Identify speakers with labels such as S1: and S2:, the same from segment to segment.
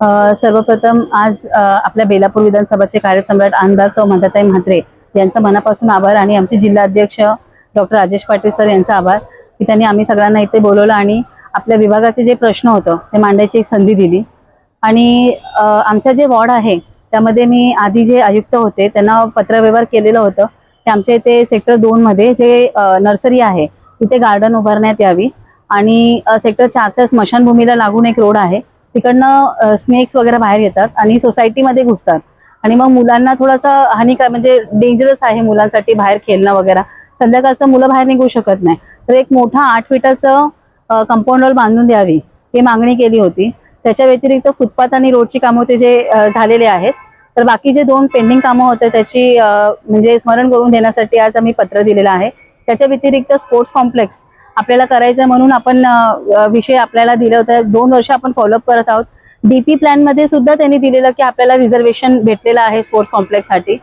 S1: सर्वप्रथम आज आपल्या बेलापूर विधानसभाचे कार्यसम्राट आमदार सौ मंदाताई म्हात्रे यांचा मनापासून आभार आणि आमचे जिल्हाध्यक्ष डॉक्टर राजेश पाटील सर यांचा आभार की त्यांनी आम्ही सगळ्यांना इथे बोलवलं आणि आपल्या विभागाचे जे प्रश्न होतं ते मांडायची एक संधी दिली. आणि आमचा आमच्या जे वॉर्ड आहे त्यामध्ये मी आधी जे आयुक्त होते त्यांना पत्रव्यवहार केलेलं होतं की आमच्या इथे सेक्टर दोनमध्ये जे नर्सरी आहे तिथे गार्डन उभारण्यात यावी आणि सेक्टर चारच्या स्मशानभूमीला लागून एक रोड आहे. तिकडनं स्नेक्स वगैरे बाहेर येतात आणि सोसायटीमध्ये घुसतात. आणि मग मुलांना थोडासा हानिकार म्हणजे डेंजरस आहे मुलांसाठी बाहेर खेळणं वगैरे. संध्याकाळचं मुलं बाहेर निघू शकत नाही. तर एक मोठा आठ फिटाचं कंपाऊंड वॉल बांधून द्यावी ही मागणी केली होती. त्याच्या व्यतिरिक्त फुटपाथ आणि रोडची कामं ते जे झालेले आहेत. तर बाकी जे दोन पेंडिंग कामं होते त्याची म्हणजे स्मरण करून देण्यासाठी आज आम्ही पत्र दिलेलं आहे. त्याच्या व्यतिरिक्त स्पोर्ट्स कॉम्प्लेक्स आपल्याला करायचं आहे म्हणून आपण विषय आपल्याला दिले होते. दोन वर्ष आपण फॉलोअप करत आहोत. डीपी प्लॅनमध्ये सुद्धा त्यांनी दिलेलं की आपल्याला रिझर्वेशन भेटलेलं आहे स्पोर्ट्स कॉम्प्लेक्ससाठी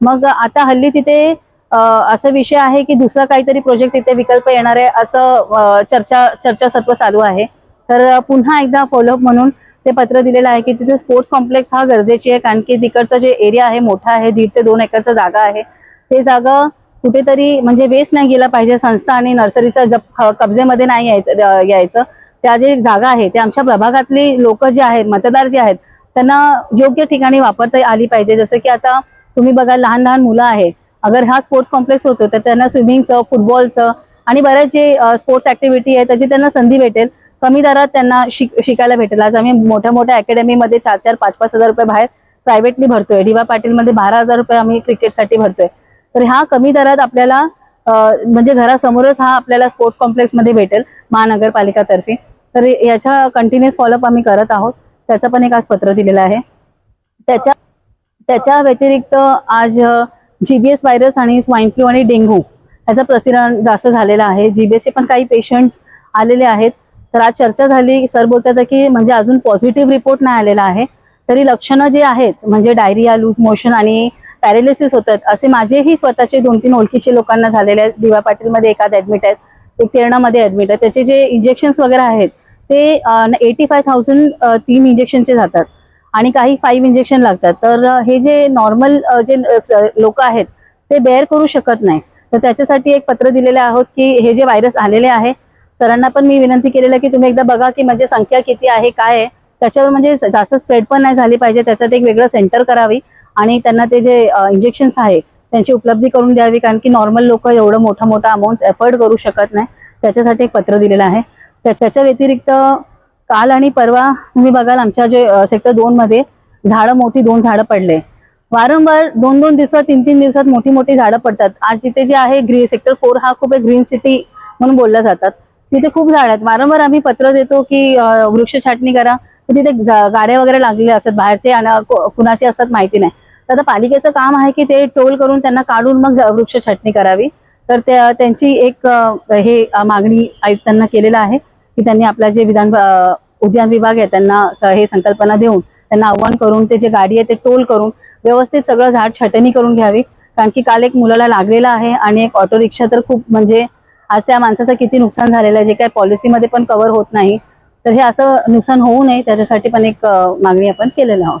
S1: मग आता हल्ली तिथे असा विषय आहे की दुसरा काहीतरी प्रोजेक्ट तिथे विकल्प येणार आहे असं चर्चा चर्चासत्व चालू आहे. तर पुन्हा एकदा फॉलोअप म्हणून ते पत्र दिलेलं आहे की तिथे स्पोर्ट्स कॉम्प्लेक्स हा गरजेची आहे. कारण की तिकडचं जे एरिया आहे मोठा आहे दीड ते दोन एकरचा जागा आहे. ते जागा कुठेतरी म्हणजे वेस्ट नाही गेला पाहिजे. संस्था आणि नर्सरीचा जप कब्जेमध्ये नाही यायचं यायचं. त्या जे जागा आहे ते आमच्या प्रभागातली लोक जे आहेत मतदार जे आहेत त्यांना योग्य ठिकाणी वापरता आली पाहिजे. जसं की आता तुम्ही बघा लहान लहान मुलं आहे अगर हा स्पोर्ट्स कॉम्प्लेक्स होतो तर त्यांना स्विमिंगचं फुटबॉलचं आणि बऱ्याच जे स्पोर्ट्स ऍक्टिव्हिटी आहे त्याची त्यांना संधी भेटेल. कमी दरात त्यांना शिक शिकायला भेटेल. आज आम्ही मोठ्या मोठ्या अकॅडमीमध्ये चार चार पाच पाच हजार रुपये बाहेर प्रायव्हेटली भरतोय. डीवा पाटीलमध्ये बारा हजार रुपये आम्ही क्रिकेटसाठी भरतोय. तर हा कमी दरात आपल्याला म्हणजे घरासमोरच हा आपल्याला स्पोर्ट्स कॉम्प्लेक्समध्ये भेटेल महानगरपालिकातर्फे. तर याच्या कंटिन्युअस फॉलोअप आम्ही करत आहोत. त्याचं पण एक आज पत्र दिलेलं आहे. त्याच्या त्याच्या व्यतिरिक्त आज जीबीएस व्हायरस आणि स्वाईन फ्लू आणि डेंग्यू ह्याचं प्रसिरण जास्त झालेलं आहे. जीबीएसचे पण काही पेशंट्स आलेले आहेत. तर आज चर्चा झाली. सर बोलतात की म्हणजे अजून पॉझिटिव्ह रिपोर्ट नाही आलेला आहे. तरी लक्षणं जे आहेत म्हणजे डायरिया लूज मोशन आणि पॅरेलिसिस होतात. असे माझेही स्वतःचे दोन तीन ओळखीचे लोकांना झालेले आहेत. दिवा पाटीलमध्ये एकात ऍडमिट आहेत. एक तेरणामध्ये ऍडमिट आहे त्याचे जे इंजेक्शन्स वगैरे आहेत ते एटी फाय थाउजंड तीन इंजेक्शनचे जातात. आणि काही फाईव्ह इंजेक्शन लागतात. तर हे जे नॉर्मल जे लोक आहेत ते बेअर करू शकत नाही. तर त्याच्यासाठी एक पत्र दिलेले आहोत की हे जे व्हायरस आलेले आहे सरांना पण मी विनंती केलेलं की तुम्ही एकदा बघा की म्हणजे संख्या किती आहे काय आहे. त्याच्यावर म्हणजे जास्त स्प्रेड पण नाही झाली पाहिजे. त्याच्यात एक वेगळं सेंटर करावी. आणि त्यांना ते जे इंजेक्शन्स आहे त्यांची उपलब्धी करून द्यावी कारण की नॉर्मल लोक एवढं मोठा मोठा अमाऊंट एफर्ड करू शकत नाही. त्याच्यासाठी एक पत्र दिलेलं आहे. त्याच्या व्यतिरिक्त काल आणि परवा तुम्ही बघाल आमच्या जे सेक्टर दोन मध्ये झाडं मोठी दोन झाडं पडले. वारंवार दोन दोन दिवसात तीन तीन दिवसात मोठी मोठी झाडं पडतात. आज तिथे जे आहे ग्री सेक्टर फोर हा खूप एक ग्रीन सिटी म्हणून बोलल्या जातात. तिथे खूप झाड आहेत. वारंवार आम्ही पत्र देतो की वृक्ष छाटणी करा. तर तिथे गाड्या वगैरे लागलेल्या असतात. बाहेरचे आणि कुणाचे असतात माहिती नाही. तर आता पालिकेचं काम आहे की ते टोल करून त्यांना काढून मग वृक्ष छाटणी करावी. तर त्यांची एक हे मागणी आयुक्तांना केलेलं आहे की त्यांनी आपला जे विधान उद्यान विभाग आहे त्यांना हे संकल्पना देऊन त्यांना आव्हान करून ते जे गाडी आहे ते टोल करून व्यवस्थित सगळं झाड छाटणी करून घ्यावी. कारण की काल एक मुलाला लागलेला आहे आणि एक ऑटो रिक्षा तर खूप म्हणजे आज त्या माणसाचं किती नुकसान झालेलं आहे. जे काय पॉलिसीमध्ये पण कव्हर होत नाही. तर हे असं नुकसान होऊ नये. त्याच्यासाठी पण एक मागणी आपण केलेलं आहोत.